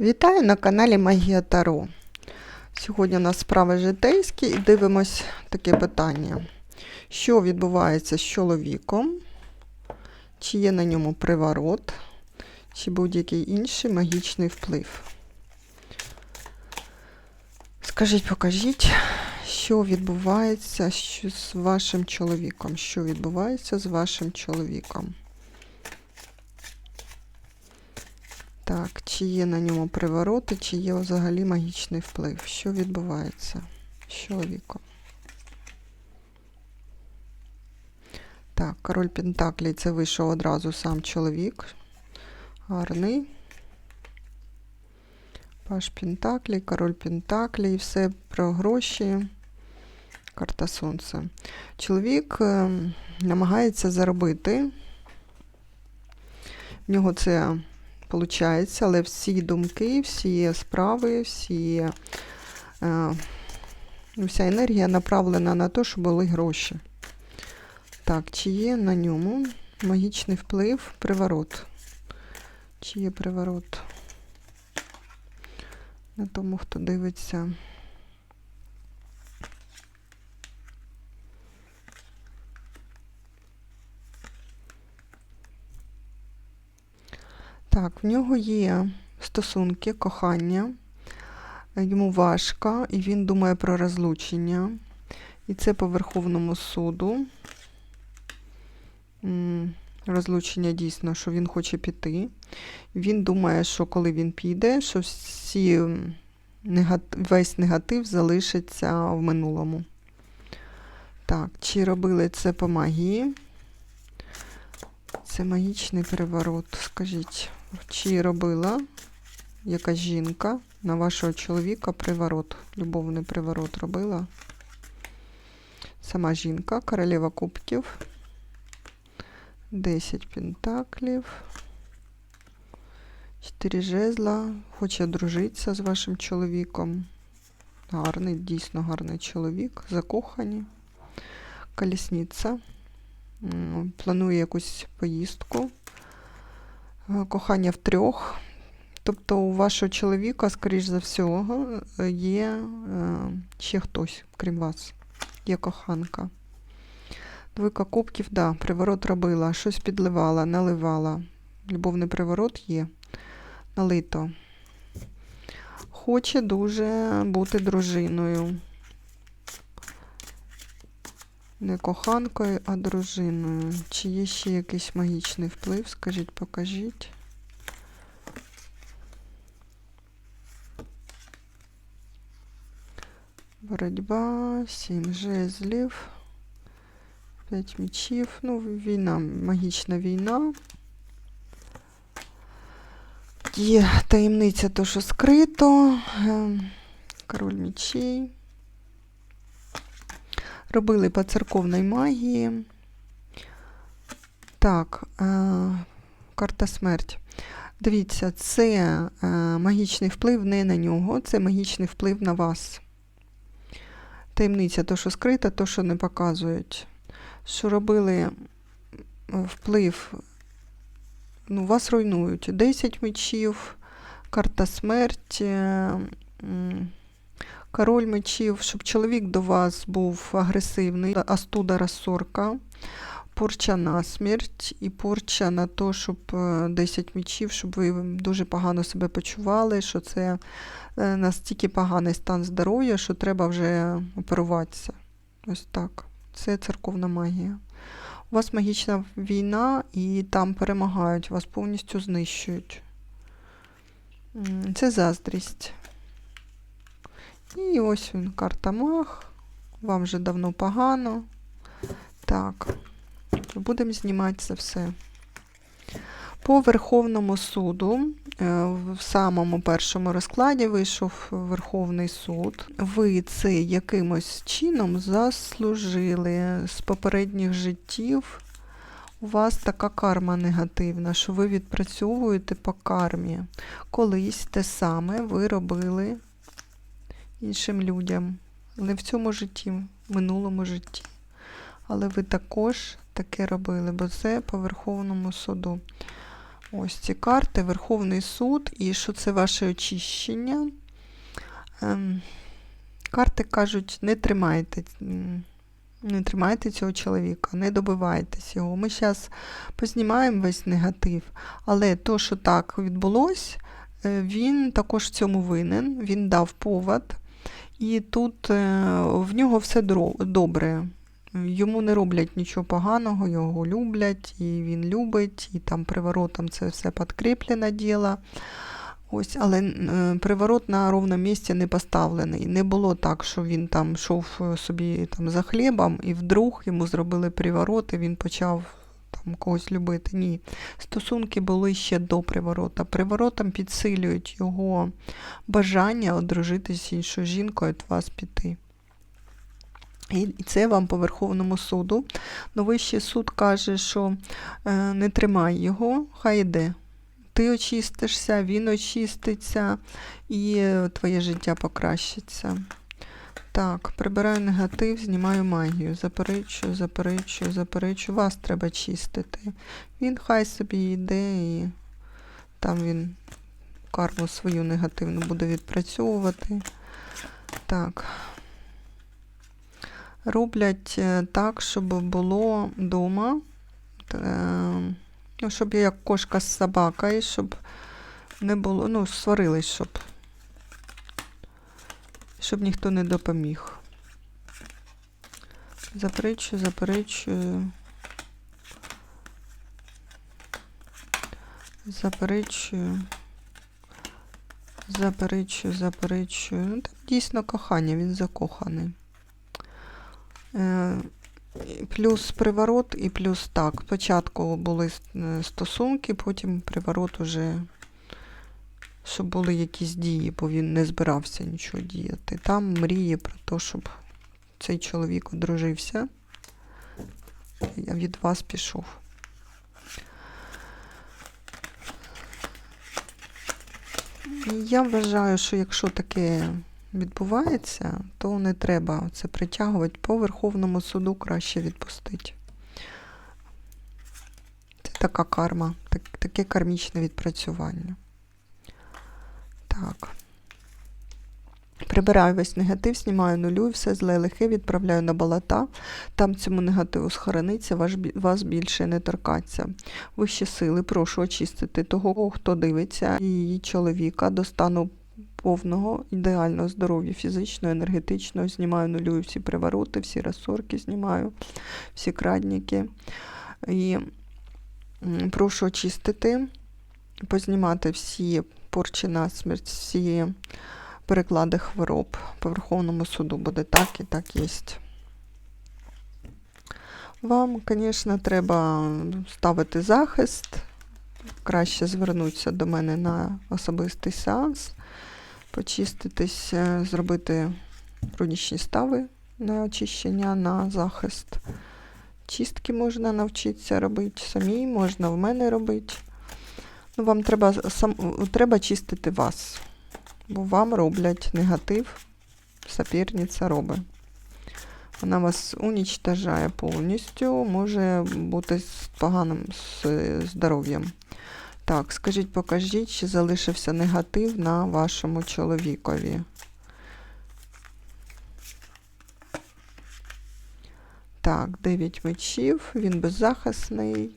Вітаю на каналі Магія Таро. Сьогодні у нас справи житейські і дивимось таке питання. Що відбувається з чоловіком? Чи є на ньому приворот, чи будь-який інший магічний вплив? Скажіть, покажіть, що відбувається з вашим чоловіком? Що відбувається з вашим чоловіком? Так, чи є на ньому привороти, чи є взагалі магічний вплив? Що відбувається з чоловіком? Так, король Пентаклей це вийшов одразу сам чоловік. Гарний. Паш Пентаклей, король Пентаклей, все про гроші. Карта Сонця. Чоловік е, намагається заробити. В нього це Получається, але всі думки, всі справи, всі, е, вся енергія направлена на те, щоб були гроші. Так, чи є на ньому магічний вплив, приворот? Чи є приворот на тому, хто дивиться? Так, в нього є стосунки, кохання, йому важко, і він думає про розлучення. І це по Верховному суду. Розлучення дійсно, що він хоче піти. Він думає, що коли він піде, що всі негатив, весь негатив залишиться в минулому. Так, чи робили це по магії? Це магічний переворот. Скажіть, чи робила якась жінка на вашого чоловіка приворот? Любовний приворот робила? Сама жінка, королева кубків. 10 пентаклів. 4 жезла. Хоче дружитися з вашим чоловіком. Гарний, дійсно гарний чоловік. Закохані. Колісниця. Планує якусь поїздку. Е, Кохання в трьох. Тобто у вашого чоловіка, скоріш за всього, е, є е, ще хтось, крім вас. Є коханка. Двойка кубків, да, приворот робила, щось підливала, наливала. Любовний приворот є. Налито. Хоче дуже бути дружиною. Не коханкою, а дружиною. Чи є ще якийсь магічний вплив? Скажіть, покажіть. Боротьба, сім жезлів, п'ять мечів. Ну, війна, магічна війна. Є таємниця, то, що скрито. Ем, Король мечей. Робили по церковній магії. Так, е, карта смерть. Дивіться, це е, магічний вплив не на нього, це магічний вплив на вас. Таємниця, то, що скрита, то, що не показують. Що робили вплив, ну, вас руйнують. 10 мечів, карта смерть. Е, Король мечів, щоб чоловік до вас був агресивний, астуда розсорка, порча на смерть і порча на те, щоб е, 10 мечів, щоб ви дуже погано себе почували, що це е, настільки поганий стан здоров'я, що треба вже оперуватися. Ось так. Це церковна магія. У вас магічна війна, і там перемагають, вас повністю знищують. Це заздрість. І ось він, карта маг. Вам вже давно погано. Так, будемо знімати це все. По Верховному суду, е, в самому першому розкладі вийшов Верховний суд. Ви це якимось чином заслужили з попередніх життів. У вас така карма негативна, що ви відпрацьовуєте по кармі. Колись те саме ви робили іншим людям. Не в цьому житті, в минулому житті. Але ви також таке робили, бо це по Верховному суду. Ось ці карти, Верховний суд, і що це ваше очищення. Ем, карти кажуть, не тримайте, не тримайте цього чоловіка, не добивайтесь його. Ми зараз познімаємо весь негатив, але то, що так відбулося, е, він також в цьому винен, він дав повод, і тут е, в нього все добре. Йому не роблять нічого поганого, його люблять, і він любить, і там приворотом це все підкріплено діло. Ось, але е, приворот на ровному місці не поставлений. Не було так, що він там йшов е, собі там за хлібом, і вдруг йому зробили приворот, і він почав там когось любити. Ні. Стосунки були ще до приворота. Приворотом підсилюють його бажання одружитися з іншою жінкою від вас піти. І це вам по Верховному суду. Но Вищий суд каже, що е, не тримай його, хай йде. Ти очистишся, він очиститься, і твоє життя покращиться. Так, прибираю негатив, знімаю магію. Заперечую, заперечую, заперечую. Вас треба чистити. Він хай собі йде і там він карму свою негативну буде відпрацьовувати. Так. Роблять е, так, щоб було вдома. Ну, щоб я як кошка з собакою, щоб не було, ну, сварились, щоб, щоб ніхто не допоміг. Заперечую, заперечую. Заперечую. Заперечую, заперечую. Ну, там дійсно кохання, він закоханий. Е, Плюс приворот і плюс так. Спочатку були е, стосунки, потім приворот уже, щоб були якісь дії, бо він не збирався нічого діяти. Там мріє про те, щоб цей чоловік одружився, а від вас пішов. Я вважаю, що якщо таке відбувається, то не треба це притягувати по Верховному суду краще відпустити. Це така карма, так, таке кармічне відпрацювання. Так. Прибираю весь негатив, знімаю нулю і все зле лихе відправляю на болота. Там цьому негативу схорониться, ваш, вас більше не торкаться. Вищі сили, прошу очистити того, хто дивиться, її чоловіка до стану повного ідеального здоров'я фізичного, енергетичного. Знімаю нулюю всі привороти, всі розсорки знімаю, всі крадніки. І прошу очистити, познімати всі порчі насмерть, всі переклади хвороб. По Верховному суду буде так і так є. Вам, звісно, треба ставити захист. Краще звернутися до мене на особистий сеанс, почиститись, зробити рунічні стави на очищення, на захист. Чистки можна навчитися робити самі, можна в мене робити. Ну, вам треба, сам, треба чистити вас, бо вам роблять негатив, соперниця робить. Вона вас унічтажає повністю, може бути з поганим здоров'ям. Так, скажіть, покажіть, чи залишився негатив на вашому чоловікові. Так, 9 мечів, він беззахисний.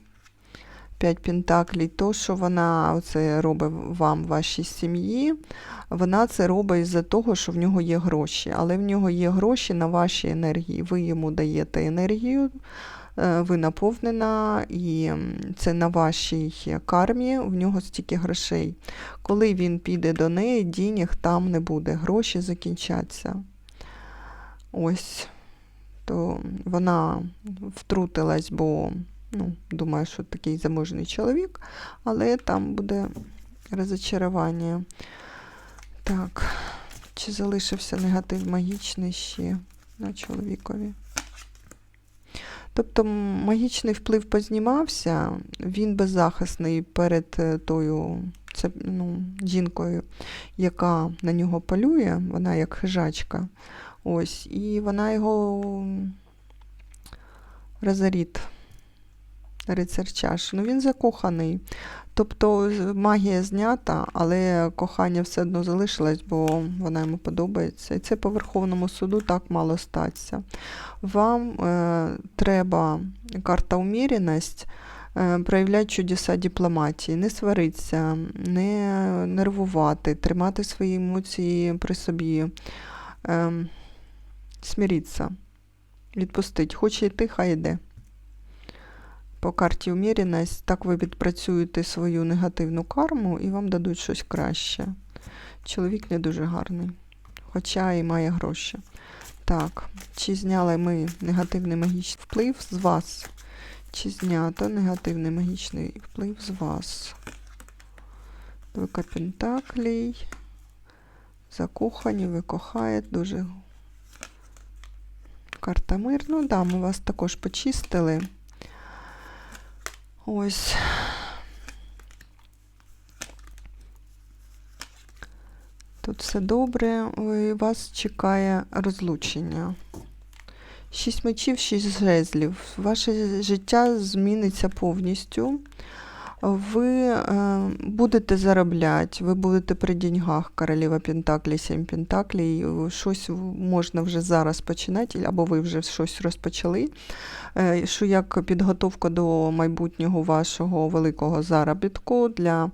5 пентаклей, то, що вона це робить вам, вашій сім'ї, вона це робить із-за того, що в нього є гроші. Але в нього є гроші на вашій енергії. Ви йому даєте енергію, е, ви наповнена, і це на вашій кармі, в нього стільки грошей. Коли він піде до неї, дінег там не буде, гроші закінчаться. Ось, то вона втрутилась, бо ну, думаю, що такий заможний чоловік, але там буде розочарування. Так, чи залишився негатив магічний ще на чоловікові? Тобто магічний вплив познімався, він беззахисний перед е, тою це, ну, жінкою, яка на нього полює, вона як хижачка. Ось, і вона його розоріт. Рицар чаш. Ну він закоханий. Тобто магія знята, але кохання все одно залишилось, бо вона йому подобається. І це по Верховному суду так мало статися. Вам е, треба карта уміреність, е, проявляти чудеса дипломатії, не сваритися, не нервувати, тримати свої емоції при собі, е, смиритися, відпустити. Хоче йти, хай йде. По карті уміреність, так ви відпрацюєте свою негативну карму і вам дадуть щось краще. Чоловік не дуже гарний, хоча і має гроші. Так, чи зняли ми негативний магічний вплив з вас? Чи знято негативний магічний вплив з вас? Двойка Пентаклей. Закохані, ви кохаєте дуже. Карта мир. Ну да, ми вас також почистили. Ось. Тут все добре, і вас чекає розлучення. Шість мечів, шість жезлів. Ваше життя зміниться повністю. Ви е, будете заробляти, ви будете при деньгах, королева Пентаклі, сім Пентаклій. Щось можна вже зараз починати, або ви вже щось розпочали. Е, що як підготовка до майбутнього вашого великого заробітку для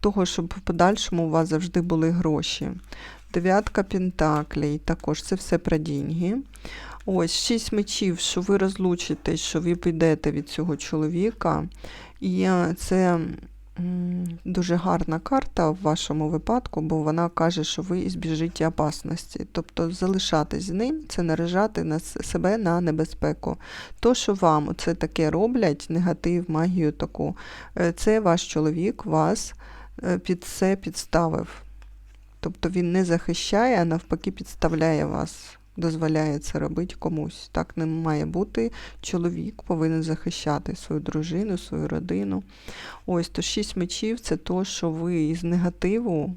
того, щоб в подальшому у вас завжди були гроші. Дев'ятка Пентаклей, також це все про деньги. Ось шість мечів, що ви розлучитесь, що ви підете від цього чоловіка. І це дуже гарна карта в вашому випадку, бо вона каже, що ви збіжите опасності. Тобто залишатись з ним це наражати на себе на небезпеку. То, що вам це таке роблять, негатив, магію таку, е, це ваш чоловік вас е, під це підставив. Тобто він не захищає, а навпаки підставляє вас, дозволяє це робити комусь. Так не має бути. Чоловік повинен захищати свою дружину, свою родину. Ось то шість мечів це то, що ви із негативу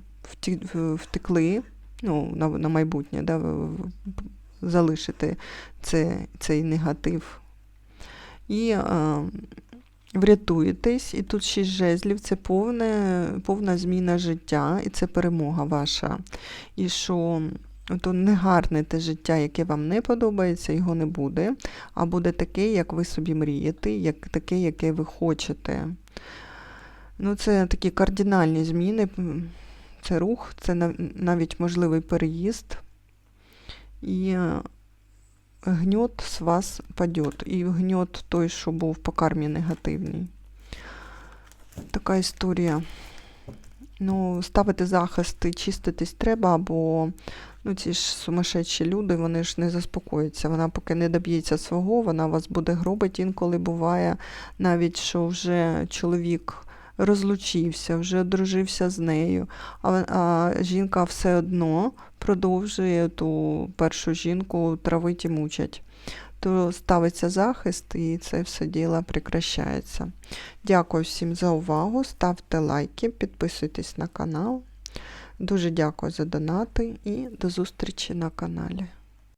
втекли ну, на, на майбутнє, да, ви- залишите це, цей негатив. І е, врятуєтесь, і тут шість жезлів це повне, повна зміна життя, і це перемога ваша. І що то негарне те життя, яке вам не подобається, його не буде, а буде таке, як ви собі мрієте, як таке, яке ви хочете. Ну, це такі кардинальні зміни, це рух, це навіть можливий переїзд. І гньот з вас падет. І гньот той, що був по кармі негативний. Така історія. Ну, ставити захист і чиститись треба, бо ну, ці ж сумасшедші люди, вони ж не заспокояться. Вона поки не доб'ється свого, вона вас буде гробити. Інколи буває навіть, що вже чоловік розлучився, вже одружився з нею, а, а жінка все одно продовжує ту першу жінку травить і мучать. То ставиться захист і це все діло прикращається. Дякую всім за увагу. Ставте лайки, підписуйтесь на канал. Дуже дякую за донати і до зустрічі на каналі.